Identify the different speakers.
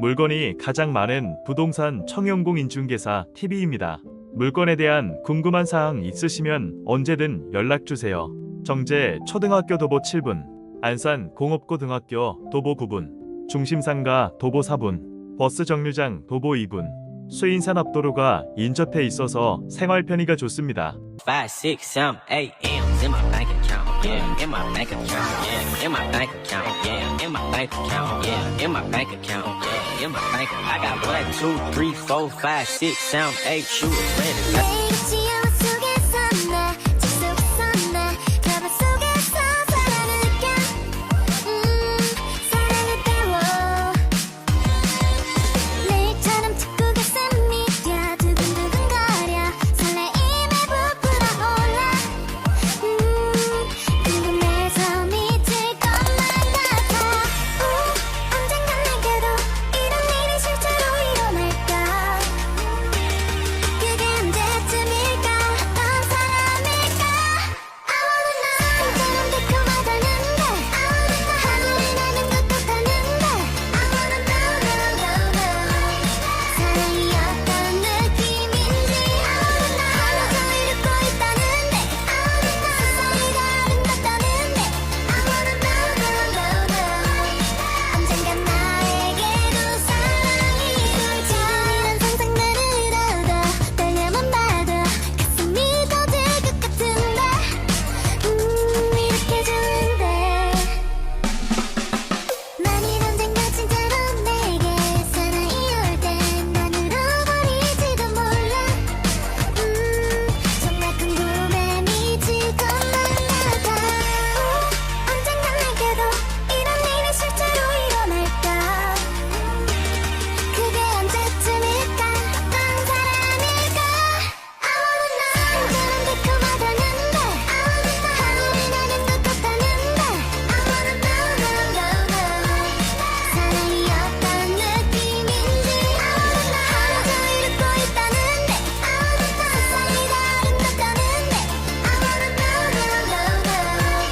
Speaker 1: 물건이 가장 많은 부동산 청영공 인중개사 TV입니다. 물건에 대한 궁금한 사항 있으시면 언제든 연락 주세요. 정제 초등학교 도보 7분, 안산 공업고 등학교 도보 9분, 중심상가 도보 4분, 버스 정류장 도보 2분, 수인산업도로가 인접해 있어서 생활 편의가 좋습니다.
Speaker 2: Five, six, seven, eight M's in my bank account. Yeah, in my bank account. Yeah, in my bank account. Yeah, in my bank account, yeah, in my bank account, yeah, in my bank account. I got one, two, three, four, five, six, seven, eight shooters ready.